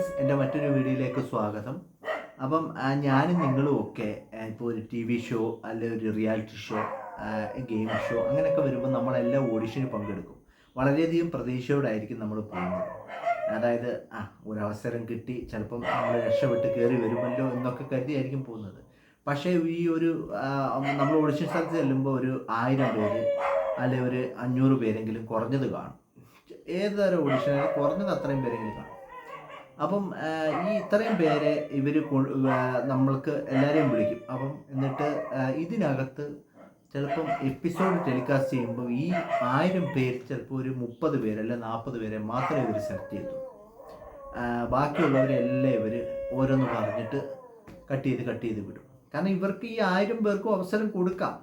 Friends എന്റെ മറ്റൊരു വീഡിയോയിലേക്ക് സ്വാഗതം. അപ്പം ഞാനും നിങ്ങളും ഒക്കെ ഇപ്പോൾ ഒരു ടി വി ഷോ അല്ലെങ്കിൽ ഒരു റിയാലിറ്റി ഷോ ഗെയിം ഷോ അങ്ങനെയൊക്കെ വരുമ്പോൾ നമ്മളെല്ലാം ഓഡിഷന് പങ്കെടുക്കും. വളരെയധികം പ്രതീക്ഷയോടായിരിക്കും നമ്മൾ പോകുന്നത്. അതായത് ആ ഒരവസരം കിട്ടി ചിലപ്പം നമ്മൾ രക്ഷപ്പെട്ട് കയറി വരുമല്ലോ എന്നൊക്കെ കരുതിയായിരിക്കും പോകുന്നത്. പക്ഷേ ഈ ഒരു നമ്മൾ ഓഡിഷൻ സ്ഥലത്ത് ചെല്ലുമ്പോൾ ഒരു ആയിരം പേര് അല്ലെങ്കിൽ ഒരു അഞ്ഞൂറ് പേരെങ്കിലും കുറഞ്ഞത് കാണും. ഏത് തരം ഓഡിഷൻ കുറഞ്ഞത് അത്രയും പേരെങ്കിലും കാണും. അപ്പം ഈ ഇത്രയും പേരെ ഇവർ നമ്മൾക്ക് എല്ലാവരെയും വിളിക്കും. അപ്പം എന്നിട്ട് ഇതിനകത്ത് ചിലപ്പം എപ്പിസോഡ് ടെലികാസ്റ്റ് ചെയ്യുമ്പോൾ ഈ ആയിരം പേര് ചിലപ്പോൾ ഒരു മുപ്പത് പേര് അല്ലെ നാൽപ്പത് പേരെ മാത്രമേ ഇവർ സെലക്ട് ചെയ്തു ബാക്കിയുള്ളവരെല്ലാം ഇവർ ഓരോന്ന് പറഞ്ഞിട്ട് കട്ട് ചെയ്ത് കട്ട് ചെയ്ത് വിടും. കാരണം ഇവർക്ക് ഈ ആയിരം പേർക്കും അവസരം കൊടുക്കാം.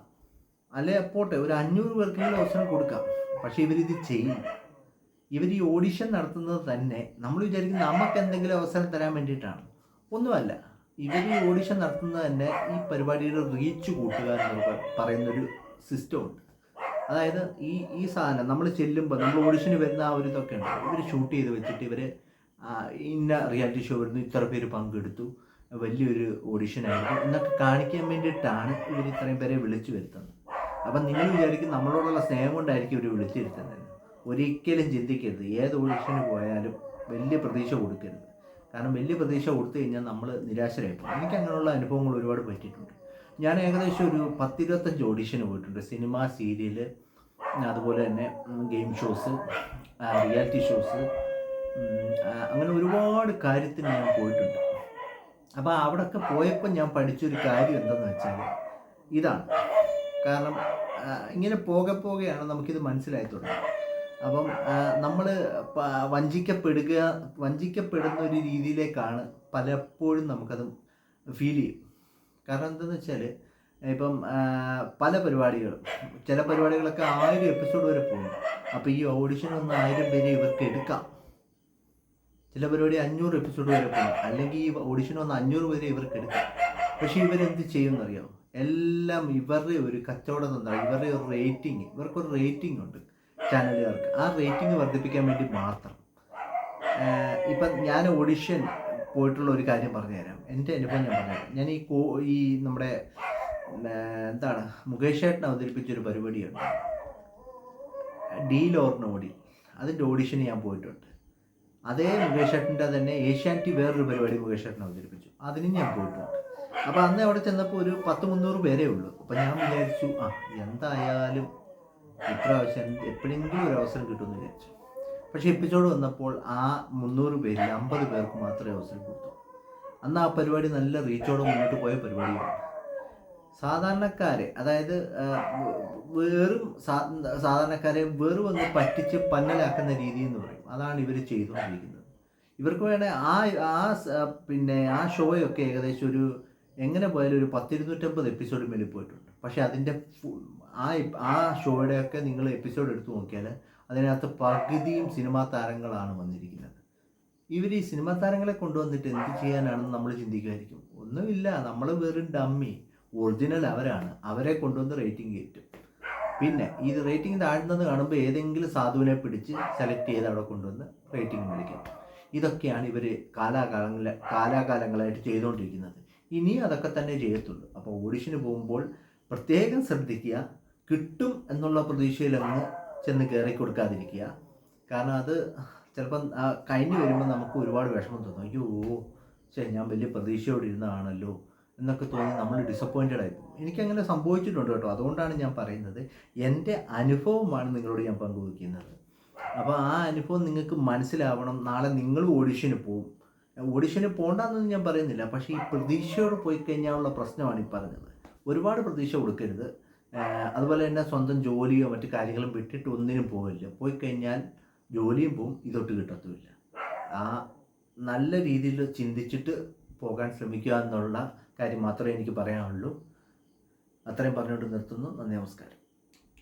അല്ലെ പോട്ടെ ഒരു അഞ്ഞൂറ് പേർക്കെങ്കിലും അവസരം കൊടുക്കാം. പക്ഷേ ഇവരിത് ചെയ്യും ഇവർ ഈ ഓഡിഷൻ നടത്തുന്നത് തന്നെ നമ്മൾ വിചാരിക്കും നമുക്ക് എന്തെങ്കിലും അവസരം തരാൻ വേണ്ടിയിട്ടാണ്. ഒന്നുമല്ല. ഇവർ ഈ ഓഡിഷൻ നടത്തുന്നത് തന്നെ ഈ പരിപാടിയുടെ റീച്ച് കൂട്ടുക എന്നൊക്കെ പറയുന്നൊരു സിസ്റ്റം ഉണ്ട്. അതായത് ഈ ഈ സാധനം നമ്മൾ ചെല്ലുമ്പോൾ നമ്മൾ ഓഡിഷന് വരുന്ന ആ ഒരു ഇതൊക്കെ ഉണ്ട്. ഇവർ ഷൂട്ട് ചെയ്ത് വെച്ചിട്ട് ഇവർ ഇന്ന റിയാലിറ്റി ഷോ വരുന്നു ഇത്ര പേര് പങ്കെടുത്തു. വലിയൊരു ഓഡിഷനായിരുന്നു എന്നൊക്കെ കാണിക്കാൻ വേണ്ടിയിട്ടാണ് ഇവർ ഇത്രയും പേരെ വിളിച്ചു വരുത്തുന്നത്. അപ്പം നിങ്ങൾ വിചാരിക്കും നമ്മളോടുള്ള സ്നേഹം കൊണ്ടായിരിക്കും ഇവർ വിളിച്ചു വരുത്തുന്നത്. ഒരിക്കലും ചിന്തിക്കരുത്. ഏത് ഓഡിഷന് പോയാലും വലിയ പ്രതീക്ഷ കൊടുക്കരുത്. കാരണം വലിയ പ്രതീക്ഷ കൊടുത്തു കഴിഞ്ഞാൽ നമ്മൾ നിരാശരായി പോകും എനിക്ക് അങ്ങനെയുള്ള അനുഭവങ്ങൾ ഒരുപാട് പറ്റിയിട്ടുണ്ട്. ഞാൻ ഏകദേശം ഒരു പത്തിരുപത്തഞ്ച് ഓഡിഷന് പോയിട്ടുണ്ട്. സിനിമ സീരിയൽ അതുപോലെ തന്നെ ഗെയിം ഷോസ് റിയാലിറ്റി ഷോസ് അങ്ങനെ ഒരുപാട് കാര്യത്തിന് ഞാൻ പോയിട്ടുണ്ട്. അപ്പോൾ അവിടെയൊക്കെ പോയപ്പോൾ ഞാൻ പഠിച്ചൊരു കാര്യം എന്തെന്ന് വെച്ചാൽ ഇതാണ്. കാരണം ഇങ്ങനെ പോകെ പോകെയാണ് നമുക്കിത് മനസ്സിലായി തുടങ്ങുന്നത്. അപ്പം നമ്മൾ വഞ്ചിക്കപ്പെടുക വഞ്ചിക്കപ്പെടുന്ന ഒരു രീതിയിലേക്കാണ് പലപ്പോഴും നമുക്കത് ഫീൽ ചെയ്യും. കാരണം എന്താണെന്ന് വെച്ചാൽ ഇപ്പം പല പരിപാടികളും ചില പരിപാടികളൊക്കെ ആയിരം എപ്പിസോഡ് വരെ പോകും. അപ്പോൾ ഈ ഓഡിഷൻ ഒന്ന് ആയിരം പേരെ ഇവർക്ക് എടുക്കാം. ചില പരിപാടി അഞ്ഞൂറ് എപ്പിസോഡ് വരെ പോകും. അല്ലെങ്കിൽ ഈ ഓഡിഷൻ ഒന്ന് അഞ്ഞൂറ് പേരെ ഇവർക്ക് എടുക്കാം. പക്ഷേ ഇവരെന്ത് ചെയ്യുമെന്നറിയാമോ എല്ലാം ഇവരുടെ ഒരു കച്ചവടം തന്നെ ഇവരുടെ ഒരു റേറ്റിംഗ് ഇവർക്കൊരു റേറ്റിംഗ് ഉണ്ട്. ചാനലുകാർക്ക് ആ റേറ്റിംഗ് വർദ്ധിപ്പിക്കാൻ വേണ്ടി മാത്രം. ഇപ്പം ഞാൻ ഓഡിഷൻ പോയിട്ടുള്ള ഒരു കാര്യം പറഞ്ഞുതരാം. എന്റെ അനുഭവം ഞാൻ പറഞ്ഞുതരാം. ഞാൻ ഈ കോ ഈ നമ്മുടെ എന്താണ് മുകേഷ് ഏട്ടൻ അവതരിപ്പിച്ചൊരു പരിപാടിയുണ്ട്. ഡി നോഡി അതിന്റെ ഓഡിഷൻ ഞാൻ പോയിട്ടുണ്ട്. അതേ മുകേഷ് ഏട്ടന്റെ തന്നെ ഏഷ്യാനെറ്റ് വേറൊരു പരിപാടി മുകേഷ് ഏട്ടൻ അവതരിപ്പിച്ചു. അതിനും ഞാൻ പോയിട്ടുണ്ട്. അപ്പോൾ അന്ന് അവിടെ ചെന്നപ്പോൾ ഒരു പത്ത് മുന്നൂറ് പേരേ ഉള്ളൂ. അപ്പോൾ ഞാൻ വിചാരിച്ചു ആ എന്തായാലും ഇപ്രാവശ്യം എപ്പോഴെങ്കിലും ഒരു അവസരം കിട്ടുമെന്ന് വിചാരിച്ചു. പക്ഷേ എപ്പിസോഡ് വന്നപ്പോൾ ആ മുന്നൂറ് പേരിൽ അമ്പത് പേർക്ക് മാത്രമേ അവസരം കൊടുത്തു. അന്ന് ആ പരിപാടി നല്ല റീച്ചോടെ മുന്നോട്ട് പോയ പരിപാടിയാണ്. സാധാരണക്കാരെ അതായത് വെറും സാധാരണക്കാരെ വെറും അങ്ങ് പറ്റിച്ച് പന്നലാക്കുന്ന രീതി എന്ന് പറയും. അതാണ് ഇവർ ചെയ്തുകൊണ്ടിരിക്കുന്നത്. ഇവർക്ക് വേണേൽ ആ ആ പിന്നെ ആ ഷോയൊക്കെ ഏകദേശം ഒരു എങ്ങനെ പോയാലും ഒരു പത്തിരുന്നൂറ്റമ്പത് എപ്പിസോഡ് മേലിൽ പോയിട്ടുണ്ട്. പക്ഷേ അതിന്റെ ആ ആ ഷോയുടെയൊക്കെ നിങ്ങൾ എപ്പിസോഡ് എടുത്തു നോക്കിയാൽ അതിനകത്ത് പകുതിയും സിനിമാ താരങ്ങളാണ് വന്നിരിക്കുന്നത്. ഇവർ ഈ സിനിമാ താരങ്ങളെ കൊണ്ടുവന്നിട്ട് എന്ത് ചെയ്യാനാണെന്ന് നമ്മൾ ചിന്തിക്കുമായിരിക്കും. ഒന്നുമില്ല നമ്മൾ വെറും ഡമ്മി. ഒറിജിനൽ അവരാണ്. അവരെ കൊണ്ടുവന്ന് റേറ്റിംഗ് കയറ്റും. പിന്നെ ഈ റേറ്റിംഗ് താഴ്ന്നത് കാണുമ്പോൾ ഏതെങ്കിലും സാധുവിനെ പിടിച്ച് സെലക്ട് ചെയ്ത് അവിടെ കൊണ്ടുവന്ന് റേറ്റിംഗ് മേടിക്കും ഇതൊക്കെയാണ് ഇവർ കാലാകാലങ്ങളെ കാലാകാലങ്ങളായിട്ട് ചെയ്തുകൊണ്ടിരിക്കുന്നത്. ഇനി അതൊക്കെ തന്നെ ചെയ്യത്തുള്ളൂ. അപ്പോൾ ഓഡിഷന് പോകുമ്പോൾ പ്രത്യേകം ശ്രദ്ധിക്കുക. കിട്ടും എന്നുള്ള പ്രതീക്ഷയിൽ അങ്ങ് ചെന്ന് കയറി കൊടുക്കാതിരിക്കുക. കാരണം അത് ചിലപ്പം കഴിഞ്ഞ് വരുമ്പോൾ നമുക്ക് ഒരുപാട് വിഷമം തോന്നും. അയ്യോ ശരി ഞാൻ വലിയ പ്രതീക്ഷയോടെ ഇരുന്നതാണല്ലോ എന്നൊക്കെ തോന്നി നമ്മൾ ഡിസപ്പോയിന്റഡ് ആയി എനിക്കങ്ങനെ സംഭവിച്ചിട്ടുണ്ട് കേട്ടോ. അതുകൊണ്ടാണ് ഞാൻ പറയുന്നത്. എന്റെ അനുഭവമാണ് നിങ്ങളോട് ഞാൻ പങ്കുവയ്ക്കുന്നത്. അപ്പോൾ ആ അനുഭവം നിങ്ങൾക്ക് മനസ്സിലാവണം. നാളെ നിങ്ങൾ ഓഡിഷന് പോകും. ഓഡിഷന് പോകണ്ടെന്ന് ഞാൻ പറയുന്നില്ല. പക്ഷേ ഈ പ്രതീക്ഷയോട് പോയി കഴിഞ്ഞാലുള്ള പ്രശ്നമാണ് ഈ പറഞ്ഞത്. ഒരുപാട് പ്രതീക്ഷ കൊടുക്കരുത്. അതുപോലെ തന്നെ സ്വന്തം ജോലിയോ മറ്റു കാര്യങ്ങളും വിട്ടിട്ട് ഒന്നിനും പോകില്ല പോയി കഴിഞ്ഞാൽ ജോലിയും പോവും ഇതൊട്ട് കിട്ടത്തുമില്ല. ആ നല്ല രീതിയിൽ ചിന്തിച്ചിട്ട് പോകാൻ ശ്രമിക്കുക എന്നുള്ള കാര്യം മാത്രമേ എനിക്ക് പറയാനുള്ളൂ. അത്രയും പറഞ്ഞുകൊണ്ട് നിർത്തുന്നു. നന്ദി നമസ്കാരം.